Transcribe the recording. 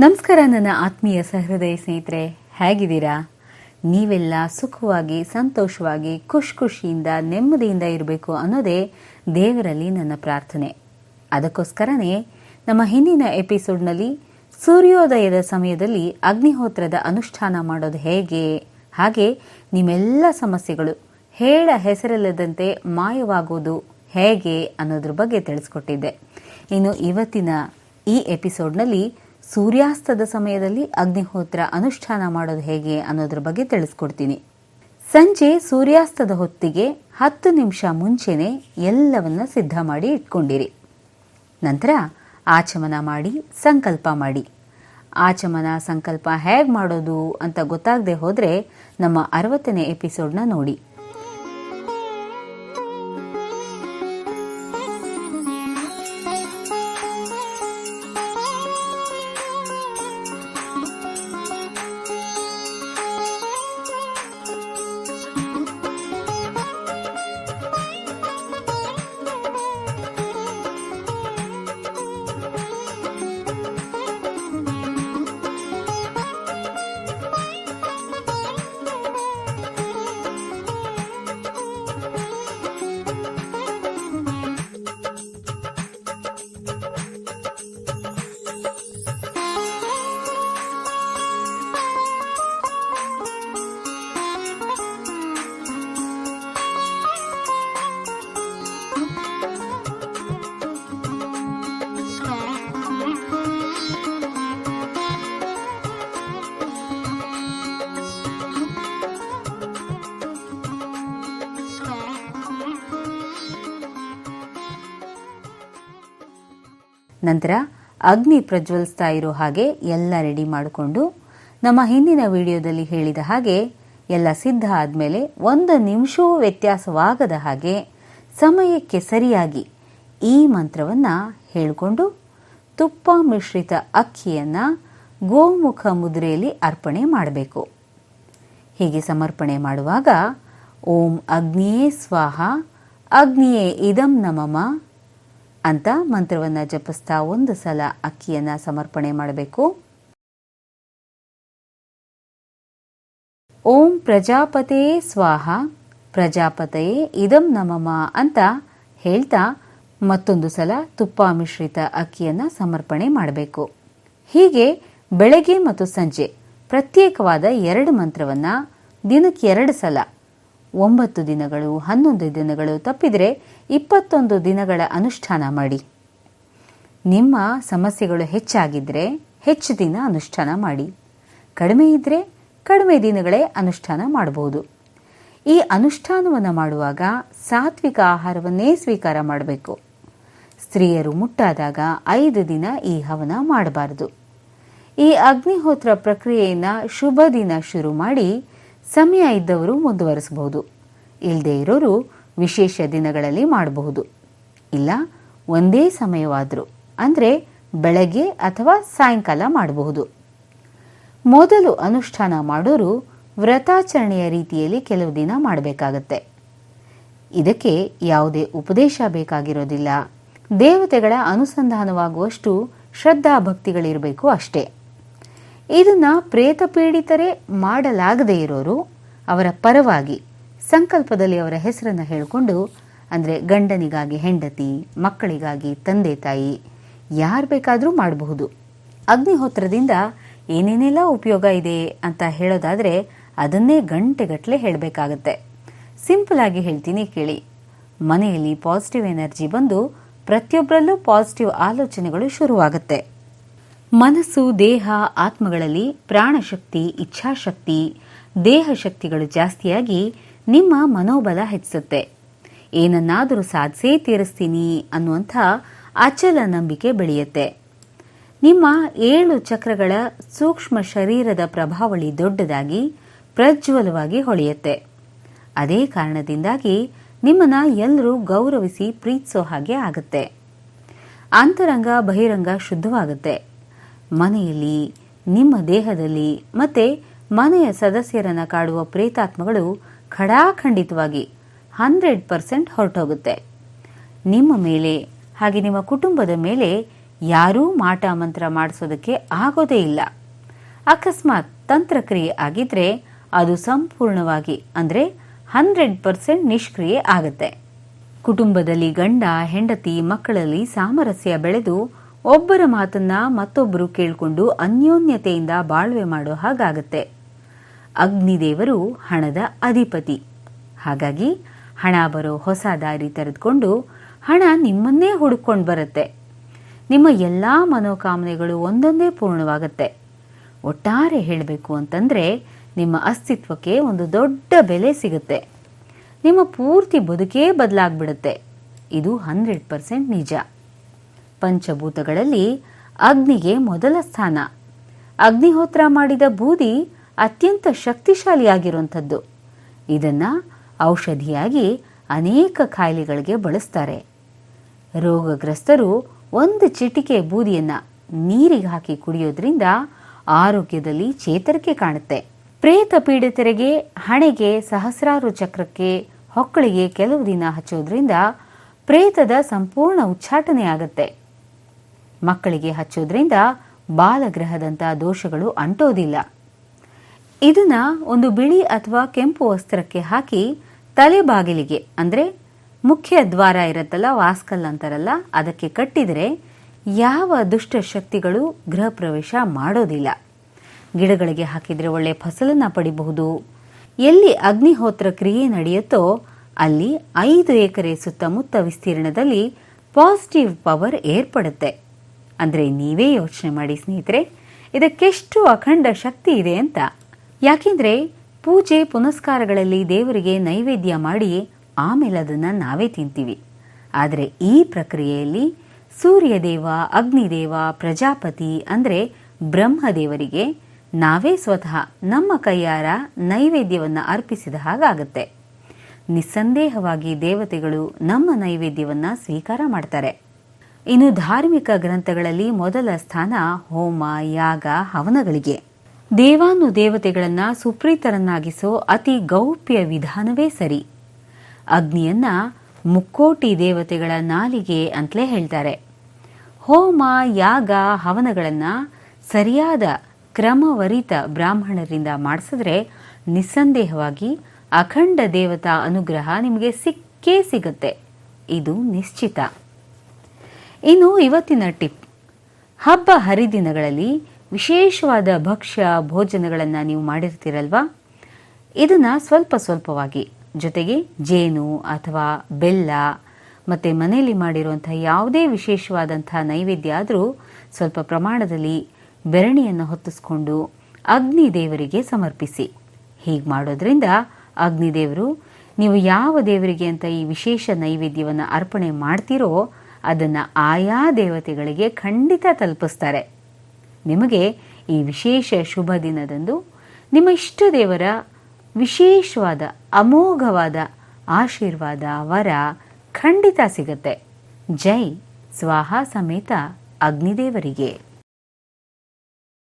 ನಮಸ್ಕಾರ ನನ್ನ ಆತ್ಮೀಯ ಸಹೃದಯ ಸ್ನೇಹಿತರೆ ಹೇಗಿದ್ದೀರಾ? ನೀವೆಲ್ಲ ಸುಖವಾಗಿ, ಸಂತೋಷವಾಗಿ ಖುಷಿ ಖುಷಿಯಿಂದ ನೆಮ್ಮದಿಯಿಂದ ಇರಬೇಕು ಅನ್ನೋದೇ ದೇವರಲ್ಲಿ ನನ್ನ ಪ್ರಾರ್ಥನೆ. ಅದಕ್ಕೋಸ್ಕರನೇ ನಮ್ಮ ಹಿಂದಿನ ಎಪಿಸೋಡ್ನಲ್ಲಿ ಸೂರ್ಯೋದಯದ ಸಮಯದಲ್ಲಿ ಅಗ್ನಿಹೋತ್ರದ ಅನುಷ್ಠಾನ ಮಾಡೋದು ಹೇಗೆ? ಹಾಗೆ ನಿಮ್ಮೆಲ್ಲ ಸಮಸ್ಯೆಗಳು ಹೇಳ ಹೆಸರಿಲ್ಲದಂತೆ ಮಾಯವಾಗುವುದು ಹೇಗೆ ಅನ್ನೋದ್ರ ಬಗ್ಗೆ ತಿಳಿಸ್ಕೊಟ್ಟಿದ್ದೆ. ಇನ್ನು ಇವತ್ತಿನ ಈ ಎಪಿಸೋಡ್ನಲ್ಲಿ ಸೂರ್ಯಾಸ್ತದ ಸಮಯದಲ್ಲಿ ಅಗ್ನಿಹೋತ್ರ ಅನುಷ್ಠಾನ ಮಾಡೋದು ಹೇಗೆ ಅನ್ನೋದ್ರ ಬಗ್ಗೆ ತಿಳಿಸ್ಕೊಡ್ತೀನಿ. ಸಂಜೆ ಸೂರ್ಯಾಸ್ತದ ಹೊತ್ತಿಗೆ ಹತ್ತು ನಿಮಿಷ ಮುಂಚೆನೆ ಎಲ್ಲವನ್ನ ಸಿದ್ಧ ಮಾಡಿ ಇಟ್ಕೊಂಡಿರಿ. ನಂತರ ಆಚಮನ ಮಾಡಿ, ಸಂಕಲ್ಪ ಮಾಡಿ. ಆಚಮನ, ಸಂಕಲ್ಪ ಹೇಗೆ ಮಾಡೋದು ಅಂತ ಗೊತ್ತಾಗದೆ ಹೋದರೆ ನಮ್ಮ ಅರವತ್ತನೇ ಎಪಿಸೋಡ್ನ ನೋಡಿ. ನಂತರ ಅಗ್ನಿ ಪ್ರಜ್ವಲಿಸ್ತಾ ಇರೋ ಹಾಗೆ ಎಲ್ಲ ರೆಡಿ ಮಾಡಿಕೊಂಡು ನಮ್ಮ ಹಿಂದಿನ ವಿಡಿಯೋದಲ್ಲಿ ಹೇಳಿದ ಹಾಗೆ ಎಲ್ಲ ಸಿದ್ಧ ಆದಮೇಲೆ ಒಂದು ನಿಮಿಷವೂ ವ್ಯತ್ಯಾಸವಾಗದ ಹಾಗೆ ಸಮಯಕ್ಕೆ ಸರಿಯಾಗಿ ಈ ಮಂತ್ರವನ್ನು ಹೇಳಿಕೊಂಡು ತುಪ್ಪ ಮಿಶ್ರಿತ ಅಕ್ಕಿಯನ್ನು ಗೋಮುಖ ಮುದ್ರೆಯಲ್ಲಿ ಅರ್ಪಣೆ ಮಾಡಬೇಕು. ಹೀಗೆ ಸಮರ್ಪಣೆ ಮಾಡುವಾಗ ಓಂ ಅಗ್ನಿಯೇ ಸ್ವಾಹ, ಅಗ್ನಿಯೇ ಇದಂ ನಮಮ ಅಂತ ಮಂತ್ರವನ್ನ ಜಪಿಸ್ತಾ ಒಂದು ಸಲ ಅಕ್ಕಿಯನ್ನ ಸಮರ್ಪಣೆ ಮಾಡಬೇಕು. ಓಂ ಪ್ರಜಾಪತೇ ಸ್ವಾಹ ಪ್ರಜಾಪತೆಯೇ ಇದಂ ನಮಮ ಅಂತ ಹೇಳ್ತಾ ಮತ್ತೊಂದು ಸಲ ತುಪ್ಪ ಮಿಶ್ರಿತ ಅಕ್ಕಿಯನ್ನ ಸಮರ್ಪಣೆ ಮಾಡಬೇಕು. ಹೀಗೆ ಬೆಳಗ್ಗೆ ಮತ್ತು ಸಂಜೆ ಪ್ರತ್ಯೇಕವಾದ ಎರಡು ಮಂತ್ರವನ್ನ ದಿನಕ್ಕೆ ಎರಡು ಸಲ ಒಂಬತ್ತು ದಿನಗಳು, ಹನ್ನೊಂದು ದಿನಗಳು, ತಪ್ಪಿದರೆ ಇಪ್ಪತ್ತೊಂದು ದಿನಗಳ ಅನುಷ್ಠಾನ ಮಾಡಿ. ನಿಮ್ಮ ಸಮಸ್ಯೆಗಳು ಹೆಚ್ಚಾಗಿದ್ದರೆ ಹೆಚ್ಚು ದಿನ ಅನುಷ್ಠಾನ ಮಾಡಿ. ಕಡಿಮೆ ಇದ್ದರೆ ಕಡಿಮೆ ದಿನಗಳೇ ಅನುಷ್ಠಾನ ಮಾಡಬಹುದು ಈ ಅನುಷ್ಠಾನವನ್ನು ಮಾಡುವಾಗ ಸಾತ್ವಿಕ ಆಹಾರವನ್ನೇ ಸ್ವೀಕಾರ ಮಾಡಬೇಕು. ಸ್ತ್ರೀಯರು ಮುಟ್ಟಾದಾಗ ಐದು ದಿನ ಈ ಹವನ ಮಾಡಬಾರದು. ಈ ಅಗ್ನಿಹೋತ್ರ ಪ್ರಕ್ರಿಯೆಯನ್ನು ಶುಭ ದಿನ ಶುರು ಮಾಡಿ ಸಮಯ ಇದ್ದವರು ಮುಂದುವರಿಸಬಹುದು. ಇಲ್ಲದೇ ಇರೋರು ವಿಶೇಷ ದಿನಗಳಲ್ಲಿ ಮಾಡಬಹುದು. ಇಲ್ಲ, ಒಂದೇ ಸಮಯವಾದರೂ, ಅಂದರೆ ಬೆಳಗ್ಗೆ ಅಥವಾ ಸಾಯಂಕಾಲ ಮಾಡಬಹುದು. ಮೊದಲು ಅನುಷ್ಠಾನ ಮಾಡೋರು ವ್ರತಾಚರಣೆಯ ರೀತಿಯಲ್ಲಿ ಕೆಲವು ದಿನ ಮಾಡಬೇಕಾಗತ್ತೆ. ಇದಕ್ಕೆ ಯಾವುದೇ ಉಪದೇಶ ಬೇಕಾಗಿರೋದಿಲ್ಲ. ದೇವತೆಗಳ ಅನುಸಂಧಾನವಾಗುವಷ್ಟು ಶ್ರದ್ಧಾ ಭಕ್ತಿಗಳಿರಬೇಕು ಅಷ್ಟೇ. ಇದನ್ನ ಪ್ರೇತ ಪೀಡಿತರೇ ಮಾಡಲಾಗದೇ ಇರೋರು ಅವರ ಪರವಾಗಿ ಸಂಕಲ್ಪದಲ್ಲಿ ಅವರ ಹೆಸರನ್ನು ಹೇಳಿಕೊಂಡು, ಅಂದರೆ ಗಂಡನಿಗಾಗಿ ಹೆಂಡತಿ, ಮಕ್ಕಳಿಗಾಗಿ ತಂದೆ ತಾಯಿ, ಯಾರು ಬೇಕಾದರೂ ಮಾಡಬಹುದು. ಅಗ್ನಿಹೋತ್ರದಿಂದ ಏನೇನೆಲ್ಲ ಉಪಯೋಗ ಇದೆ ಅಂತ ಹೇಳೋದಾದರೆ ಅದನ್ನೇ ಗಂಟೆಗಟ್ಟಲೆ ಹೇಳಬೇಕಾಗತ್ತೆ. ಸಿಂಪಲ್ ಆಗಿ ಹೇಳ್ತೀನಿ ಕೇಳಿ. ಮನೆಯಲ್ಲಿ ಪಾಸಿಟಿವ್ ಎನರ್ಜಿ ಬಂದು ಪ್ರತಿಯೊಬ್ಬರಲ್ಲೂ ಪಾಸಿಟಿವ್ ಆಲೋಚನೆಗಳು ಶುರುವಾಗುತ್ತೆ. ಮನಸ್ಸು, ದೇಹ, ಆತ್ಮಗಳಲ್ಲಿ ಪ್ರಾಣಶಕ್ತಿ, ಇಚ್ಛಾಶಕ್ತಿ, ದೇಹ ಶಕ್ತಿಗಳು ಜಾಸ್ತಿಯಾಗಿ ನಿಮ್ಮ ಮನೋಬಲ ಹೆಚ್ಚಿಸುತ್ತೆ. ಏನನ್ನಾದರೂ ಸಾಧಿಸೇ ತೀರಿಸ್ತೀನಿ ಅನ್ನುವಂಥ ಅಚಲ ನಂಬಿಕೆ ಬೆಳೆಯುತ್ತೆ. ನಿಮ್ಮ ಏಳು ಚಕ್ರಗಳ ಸೂಕ್ಷ್ಮ ಶರೀರದ ಪ್ರಭಾವಳಿ ದೊಡ್ಡದಾಗಿ, ಪ್ರಜ್ವಲವಾಗಿ ಹೊಳೆಯುತ್ತೆ. ಅದೇ ಕಾರಣದಿಂದಾಗಿ ನಿಮ್ಮನ್ನ ಎಲ್ಲರೂ ಗೌರವಿಸಿ ಪ್ರೀತಿಸೋ ಹಾಗೆ ಆಗುತ್ತೆ. ಅಂತರಂಗ, ಬಹಿರಂಗ ಶುದ್ಧವಾಗುತ್ತೆ. ಮನೆಯಲ್ಲಿ, ನಿಮ್ಮ ದೇಹದಲ್ಲಿ ಮತ್ತೆ ಮನೆಯ ಸದಸ್ಯರನ್ನ ಕಾಡುವ ಪ್ರೇತಾತ್ಮಗಳು ಖಡಾಖಂಡಿತವಾಗಿ ಹಂಡ್ರೆಡ್ ಪರ್ಸೆಂಟ್ ಹೊರಟೋಗುತ್ತೆ. ನಿಮ್ಮ ಮೇಲೆ, ಹಾಗೆ ನಿಮ್ಮ ಕುಟುಂಬದ ಮೇಲೆ ಯಾರೂ ಮಾಟ ಮಂತ್ರ ಮಾಡಿಸೋದಕ್ಕೆ ಆಗೋದೇ ಇಲ್ಲ. ಅಕಸ್ಮಾತ್ ತಂತ್ರಕ್ರಿಯೆ ಆಗಿದ್ರೆ ಅದು ಸಂಪೂರ್ಣವಾಗಿ, ಅಂದ್ರೆ ಹಂಡ್ರೆಡ್ ಪರ್ಸೆಂಟ್ ನಿಷ್ಕ್ರಿಯೆ ಆಗುತ್ತೆ. ಕುಟುಂಬದಲ್ಲಿ ಗಂಡ, ಹೆಂಡತಿ, ಮಕ್ಕಳಲ್ಲಿ ಸಾಮರಸ್ಯ ಬೆಳೆದು ಒಬ್ಬರ ಮಾತನ್ನ ಮತ್ತೊಬ್ಬರು ಕೇಳಿಕೊಂಡು ಅನ್ಯೋನ್ಯತೆಯಿಂದ ಬಾಳ್ವೆ ಮಾಡೋ ಹಾಗಾಗತ್ತೆ. ಅಗ್ನಿದೇವರು ಹಣದ ಅಧಿಪತಿ. ಹಾಗಾಗಿ ಹಣ ಬರೋ ಹೊಸ ದಾರಿ ತೆರೆದುಕೊಂಡು ಹಣ ನಿಮ್ಮನ್ನೇ ಹುಡುಕೊಂಡು ಬರುತ್ತೆ. ನಿಮ್ಮ ಎಲ್ಲಾ ಮನೋಕಾಮನೆಗಳು ಒಂದೊಂದೇ ಪೂರ್ಣವಾಗುತ್ತೆ. ಒಟ್ಟಾರೆ ಹೇಳಬೇಕು ಅಂತಂದ್ರೆ ನಿಮ್ಮ ಅಸ್ತಿತ್ವಕ್ಕೆ ಒಂದು ದೊಡ್ಡ ಬೆಲೆ ಸಿಗುತ್ತೆ. ನಿಮ್ಮ ಪೂರ್ತಿ ಬದುಕೇ ಬದಲಾಗ್ಬಿಡುತ್ತೆ. ಇದು ಹಂಡ್ರೆಡ್ ಪರ್ಸೆಂಟ್ ನಿಜ. ಪಂಚಭೂತಗಳಲ್ಲಿ ಅಗ್ನಿಗೆ ಮೊದಲ ಸ್ಥಾನ. ಅಗ್ನಿಹೋತ್ರ ಮಾಡಿದ ಬೂದಿ ಅತ್ಯಂತ ಶಕ್ತಿಶಾಲಿಯಾಗಿರುವಂಥದ್ದು. ಇದನ್ನು ಔಷಧಿಯಾಗಿ ಅನೇಕ ಕಾಯಿಲೆಗಳಿಗೆ ಬಳಸ್ತಾರೆ. ರೋಗಗ್ರಸ್ತರು ಒಂದು ಚಿಟಿಕೆ ಬೂದಿಯನ್ನು ನೀರಿಗೆ ಹಾಕಿ ಕುಡಿಯೋದ್ರಿಂದ ಆರೋಗ್ಯದಲ್ಲಿ ಚೇತರಿಕೆ ಕಾಣುತ್ತೆ. ಪ್ರೇತ ಪೀಡಿತರಿಗೆ ಹಣೆಗೆ ಸಹಸ್ರಾರು ಚಕ್ರಕ್ಕೆ ಹೊಕ್ಕಳಿಗೆ ಕೆಲವು ದಿನ ಹಚ್ಚೋದ್ರಿಂದ ಪ್ರೇತದ ಸಂಪೂರ್ಣ ಉಚ್ಚಾಟನೆ ಆಗುತ್ತೆ. ಮಕ್ಕಳಿಗೆ ಹಚ್ಚೋದ್ರಿಂದ ಬಾಲಗ್ರಹದಂತ ದೋಷಗಳು ಅಂಟೋದಿಲ್ಲ. ಇದನ್ನ ಒಂದು ಬಿಳಿ ಅಥವಾ ಕೆಂಪು ವಸ್ತ್ರಕ್ಕೆ ಹಾಕಿ ತಲೆ ಬಾಗಿಲಿಗೆ, ಅಂದ್ರೆ ಮುಖ್ಯ ದ್ವಾರ ಇರುತ್ತಲ್ಲ, ವಾಸ್ಕಲ್ ಅಂತಾರಲ್ಲ, ಅದಕ್ಕೆ ಕಟ್ಟಿದರೆ ಯಾವ ದುಷ್ಟ ಶಕ್ತಿಗಳು ಗೃಹ ಪ್ರವೇಶ ಮಾಡೋದಿಲ್ಲ. ಗಿಡಗಳಿಗೆ ಹಾಕಿದ್ರೆ ಒಳ್ಳೆ ಫಸಲನ್ನ ಪಡಿಬಹುದು. ಎಲ್ಲಿ ಅಗ್ನಿಹೋತ್ರ ಕ್ರಿಯೆ ನಡೆಯುತ್ತೋ ಅಲ್ಲಿ ಐದು ಎಕರೆ ಸುತ್ತಮುತ್ತ ವಿಸ್ತೀರ್ಣದಲ್ಲಿ ಪಾಸಿಟಿವ್ ಪವರ್ ಏರ್ಪಡುತ್ತೆ. ಅಂದ್ರೆ ನೀವೇ ಯೋಚನೆ ಮಾಡಿ ಸ್ನೇಹಿತರೆ, ಇದಕ್ಕೆಷ್ಟು ಅಖಂಡ ಶಕ್ತಿ ಇದೆ ಅಂತ? ಯಾಕೆಂದರೆ ಪೂಜೆ ಪುನಸ್ಕಾರಗಳಲ್ಲಿ ದೇವರಿಗೆ ನೈವೇದ್ಯ ಮಾಡಿ ಆಮೇಲೆ ಅದನ್ನು ನಾವೇ ತಿಂತೀವಿ. ಆದರೆ ಈ ಪ್ರಕ್ರಿಯೆಯಲ್ಲಿ ಸೂರ್ಯದೇವ, ಅಗ್ನಿದೇವ, ಪ್ರಜಾಪತಿ ಅಂದರೆ ಬ್ರಹ್ಮದೇವರಿಗೆ ನಾವೇ ಸ್ವತಃ ನಮ್ಮ ಕೈಯಾರ ನೈವೇದ್ಯವನ್ನು ಅರ್ಪಿಸಿದ ಹಾಗಾಗುತ್ತೆ. ನಿಸ್ಸಂದೇಹವಾಗಿ ದೇವತೆಗಳು ನಮ್ಮ ನೈವೇದ್ಯವನ್ನು ಸ್ವೀಕಾರ ಮಾಡ್ತಾರೆ. ಇನ್ನು ಧಾರ್ಮಿಕ ಗ್ರಂಥಗಳಲ್ಲಿ ಮೊದಲ ಸ್ಥಾನ ಹೋಮ, ಯಾಗ, ಹವನಗಳಿಗೆ. ದೇವಾನು ದೇವತೆಗಳನ್ನ ಸುಪ್ರೀತರನ್ನಾಗಿಸೋ ಅತಿ ಗೌಪ್ಯ ವಿಧಾನವೇ ಸರಿ. ಅಗ್ನಿಯನ್ನ ಮುಕ್ಕೋಟಿ ದೇವತೆಗಳ ನಾಲಿಗೆ ಅಂತಲೇ ಹೇಳ್ತಾರೆ. ಹೋಮ, ಯಾಗ, ಹವನಗಳನ್ನ ಸರಿಯಾದ ಕ್ರಮವರಿತ ಬ್ರಾಹ್ಮಣರಿಂದ ಮಾಡಿಸಿದ್ರೆ ನಿಸ್ಸಂದೇಹವಾಗಿ ಅಖಂಡ ದೇವತಾ ಅನುಗ್ರಹ ನಿಮಗೆ ಸಿಕ್ಕೇ ಸಿಗುತ್ತೆ. ಇದು ನಿಶ್ಚಿತ. ಇನ್ನು ಇವತ್ತಿನ ಟಿಪ್. ಹಬ್ಬ ಹರಿದಿನಗಳಲ್ಲಿ ವಿಶೇಷವಾದ ಭಕ್ಷ್ಯ ಭೋಜನಗಳನ್ನು ನೀವು ಮಾಡಿರ್ತೀರಲ್ವಾ? ಇದನ್ನ ಸ್ವಲ್ಪ ಸ್ವಲ್ಪವಾಗಿ. ಜೊತೆಗೆ ಜೇನು ಅಥವಾ ಬೆಲ್ಲ ಮತ್ತೆ ಮನೆಯಲ್ಲಿ ಮಾಡಿರುವಂತಹ ಯಾವುದೇ ವಿಶೇಷವಾದಂಥ ನೈವೇದ್ಯ ಆದರೂ ಸ್ವಲ್ಪ ಪ್ರಮಾಣದಲ್ಲಿ ಬೆರಣಿಯನ್ನು ಹೊತ್ತಿಸ್ಕೊಂಡು ಅಗ್ನಿ ದೇವರಿಗೆ ಸಮರ್ಪಿಸಿ. ಹೀಗೆ ಮಾಡೋದ್ರಿಂದ ಅಗ್ನಿದೇವರು ನೀವು ಯಾವ ದೇವರಿಗೆ ಅಂತ ಈ ವಿಶೇಷ ನೈವೇದ್ಯವನ್ನು ಅರ್ಪಣೆ ಮಾಡ್ತೀರೋ ಅದನ್ನು ಆಯಾ ದೇವತೆಗಳಿಗೆ ಖಂಡಿತ ತಲುಪಿಸ್ತಾರೆ. ನಿಮಗೆ ಈ ವಿಶೇಷ ಶುಭ ದಿನದಂದು ನಿಮ್ಮ ಇಷ್ಟ ದೇವರ ವಿಶೇಷವಾದ ಅಮೋಘವಾದ ಆಶೀರ್ವಾದ, ವರ ಖಂಡಿತ ಸಿಗತ್ತೆ. ಜೈ ಸ್ವಾಹ ಸಮೇತ ಅಗ್ನಿದೇವರಿಗೆ.